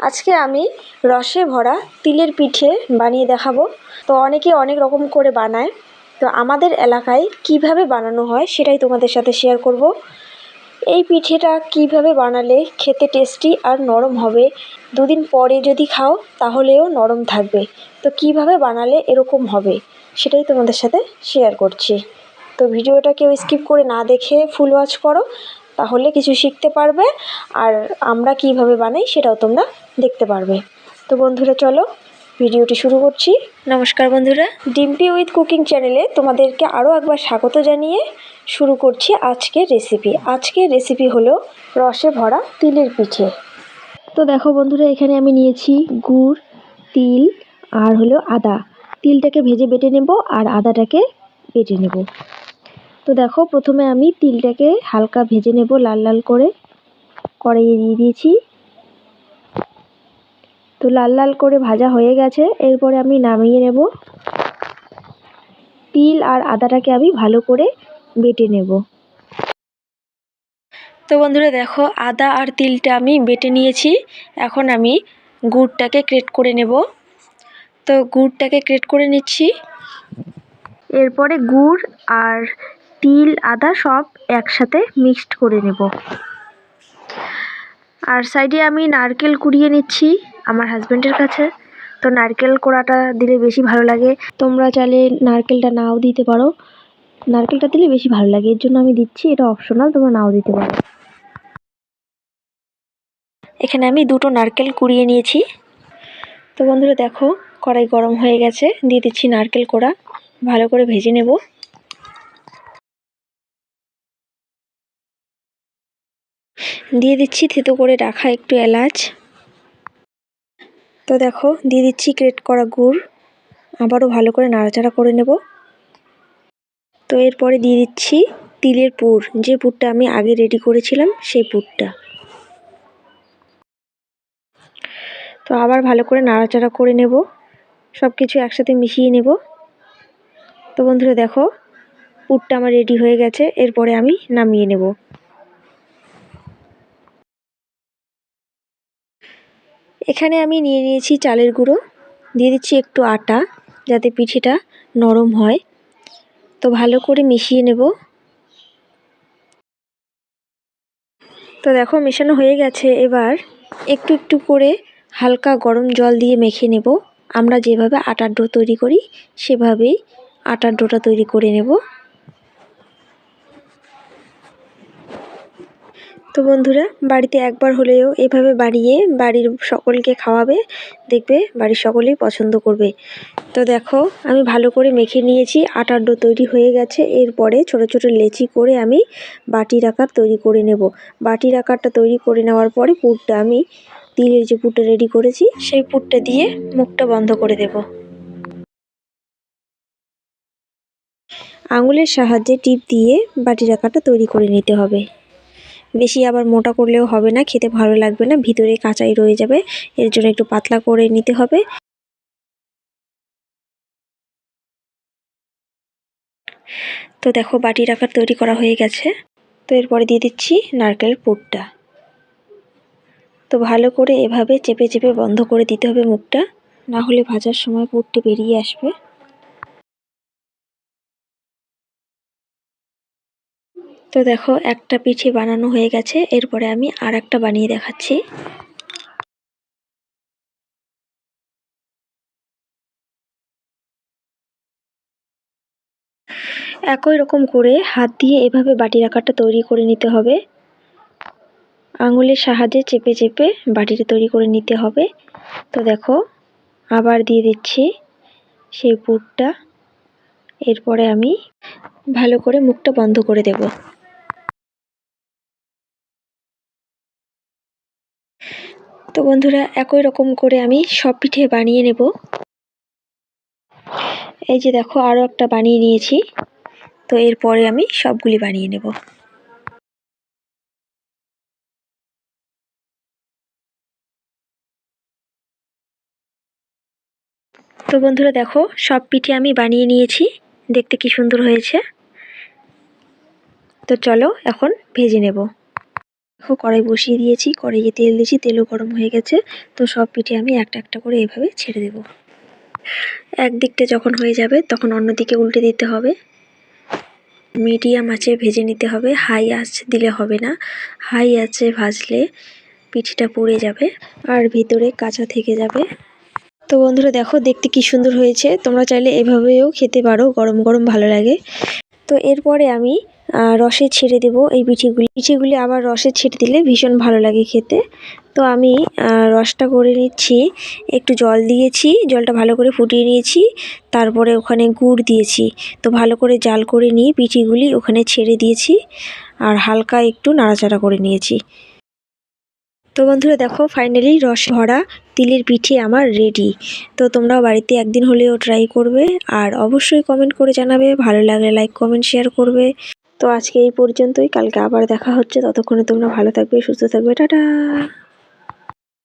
আজকে আমি রসে ভরা তিলের পিঠে বানিয়ে দেখাবো। তো অনেকে অনেক রকম করে বানায়। তো আমাদের এলাকায় কীভাবে বানানো হয় সেটাই তোমাদের সাথে শেয়ার করব। এই পিঠেটা কীভাবে বানালে খেতে টেস্টি আর নরম হবে? দুদিন পরে যদি খাও তাহলেও নরম থাকবে। তো কীভাবে বানালে এরকম হবে? সেটাই তোমাদের সাথে শেয়ার করছি। তো ভিডিওটা কেউ স্কিপ করে না দেখে ফুল ওয়াচ করো। তাহলে কিছু শিখতে পারবে আর আমরা কীভাবে বানাই সেটাও তোমরা দেখতে পারবে। তো বন্ধুরা চলো ভিডিওটি শুরু করছি। নমস্কার বন্ধুরা। ডিম্পি উইথ কুকিং চ্যানেলে তোমাদেরকে আরও একবার স্বাগত জানিয়ে শুরু করছি আজকের রেসিপি। আজকের রেসিপি হলো রসে ভরা তিলের পিঠে। তো দেখো বন্ধুরা এখানে আমি নিয়েছি গুড় তিল আর হলো আদা। তিলটাকে ভেজে বেটে নেব আর আদাটাকে বেটে নেব। তো দেখো, প্রথমে আমি তিলটাকে হালকা ভেজে নেব লাল লাল করে। কড়াইয়ে দিয়ে দিয়েছি। তো লাল লাল করে ভাজা হয়ে গেছে। এরপরে আমি নামিয়ে নেব। তিল আর আদাটাকে আমি ভালো করে বেটে নেব। তো বন্ধুরা, দেখো, আদা আর তিলটা আমি বেটে নিয়েছি। এখন আমি গুড়টাকে ক্রেট করে নেব। তো গুড়টাকে ক্রেট করে নিচ্ছি। এরপরে গুড় আর তিল, আদা সব একসাথে মিক্সড করে নেব। আর সাইডে আমি নারকেল কুড়িয়ে নিচ্ছি আমার হাজব্যান্ডের কাছে। তো নারকেল কোড়াটা দিলে বেশি ভালো লাগে। তোমরা চাইলে নারকেলটা নাও দিতে পারো। নারকেলটা দিলে বেশি ভালো লাগে। এর জন্য আমি দিচ্ছি, এটা অপশনাল তোমরা নাও দিতে পারো। এখানে আমি দুটো নারকেল কুড়িয়ে নিয়েছি। তো বন্ধুরা দেখো, কড়াই গরম হয়ে গেছে। দিয়ে দিচ্ছি নারকেল কোড়া। ভালো করে ভেজে নেব। দিয়ে দিচ্ছি থেতো করে রাখা একটু এলাচ। তো দেখো, দিয়ে দিচ্ছি ক্রেট করা গুড়। আবারও ভালো করে নাড়াচাড়া করে নেব। তো এরপরে দিয়ে দিচ্ছি তিলের পুর। যে পুরটা আমি আগে রেডি করেছিলাম, সেই পুরটা। তো আবার ভালো করে নাড়াচাড়া করে নেব। সব কিছু একসাথে মিশিয়ে নেব। তো বন্ধুরা দেখো, পুরটা আমার রেডি হয়ে গেছে। এরপরে আমি নামিয়ে নেব। এখানে আমি নিয়ে নিয়েছি চালের গুঁড়ো। দিয়ে দিচ্ছি একটু আটা, যাতে পিঠেটা নরম হয়। তো ভালো করে মিশিয়ে নেব। তো দেখো, মেশানো হয়ে গেছে। এবার একটু একটু করে হালকা গরম জল দিয়ে মেখে নেব। আমরা যেভাবে আটার ডো তৈরি করি, সেভাবেই আটার ডোটা তৈরি করে নেব। তো বন্ধুরা, বাড়িতে একবার হলেও এভাবে বানিয়ে বাড়ির সকলকে খাওয়াবে, দেখবে বাড়ির সকলেই পছন্দ করবে। তো দেখো, আমি ভালো করে মেখে নিয়েছি, আটার ডো তৈরি হয়ে গেছে, এরপরে ছোট ছোট লেচি করে আমি বাটির আকার তৈরি করে নেব। বাটির আকারটা তৈরি করে নেওয়ার পরে পুরটা আমি তিলের যে পুরটা রেডি করেছি, সেই পুরটা দিয়ে মুখটা বন্ধ করে দেব। আঙুলের সাহায্যে টিপ দিয়ে বাটির আকারটা তৈরি করে নিতে হবে। বেশি আবার মোটা করলেও হবে না, খেতে ভালো লাগবে না, ভিতরে কাঁচাই রয়ে যাবে, এর জন্য একটু পাতলা করে নিতে হবে। তো দেখো বাটির আকার তৈরি করা হয়ে গেছে, তো এরপরে দিয়ে দিচ্ছি নারকেল পুরটা। তো ভালো করে এভাবে চেপে চেপে বন্ধ করে দিতে হবে মুখটা, না হলে ভাজার সময় পুরটা বেরিয়ে আসবে। তো দেখো, একটা পিঠে বানানো হয়ে গেছে। এরপরে আমি আর একটা বানিয়ে দেখাচ্ছি। একই রকম করে হাত দিয়ে এভাবে বাটির আকারটা তৈরি করে নিতে হবে। আঙুলের সাহায্যে চেপে চেপে বাটিটা তৈরি করে নিতে হবে। তো দেখো, আবার দিয়ে দিচ্ছি সেই পুরটা। এরপরে আমি ভালো করে মুখটা বন্ধ করে দেব। তো বন্ধুরা, একই রকম করে আমি সব পিঠে বানিয়ে নেব। এই যে দেখো আরও একটা বানিয়ে নিয়েছি। তো এরপরে আমি সবগুলি বানিয়ে নেব। তো বন্ধুরা, দেখো, সব পিঠে আমি বানিয়ে নিয়েছি। দেখতে কি সুন্দর হয়েছে। তো চলো, এখন ভেজে নেব। কড়াই বসিয়ে দিয়েছি, কড়াইয়ে তেল দিয়েছি, তেলও গরম হয়ে গেছে। তো সব পিঠে আমি একটা একটা করে এভাবে ছেড়ে দেব। একদিকটা যখন হয়ে যাবে, তখন অন্যদিকে উল্টে দিতে হবে। মিডিয়াম আঁচে ভেজে নিতে হবে। হাই আঁচ দিলে হবে না। হাই আঁচে ভাজলে পিঠেটা পুড়ে যাবে আর ভিতরে কাঁচা থেকে যাবে। তো বন্ধুরা, দেখো, দেখতে কি সুন্দর হয়েছে। তোমরা চাইলে এভাবেও খেতে পারো। গরম গরম ভালো লাগে। তো এরপরে আমি রসে ছেড়ে দেব এই পিঠেগুলি। পিঠেগুলি আবার রসে ছেড়ে দিলে ভীষণ ভালো লাগে খেতে। তো আমি রসটা করে নিচ্ছি। একটু জল দিয়েছি, জলটা ভালো করে ফুটিয়ে নিয়েছি। তারপরে ওখানে গুড় দিয়েছি। তো ভালো করে জাল করে নিয়ে পিঠেগুলি ওখানে ছেড়ে দিয়েছি আর হালকা একটু নাড়াচাড়া করে নিয়েছি। তো বন্ধুরা দেখো ফাইনালি রস ভরা তিলের পিঠে আমার রেডি তো তোমরাও বাড়িতে একদিন হলেও ট্রাই করবে। আর অবশ্যই কমেন্ট করে জানাবে। ভালো লাগলে লাইক কমেন্ট শেয়ার করবে। তো আজকে এই পর্যন্তই। কালকে আবার দেখা হচ্ছে। ততক্ষণে তোমরা ভালো থাকবে, সুস্থ থাকবে। টাটা!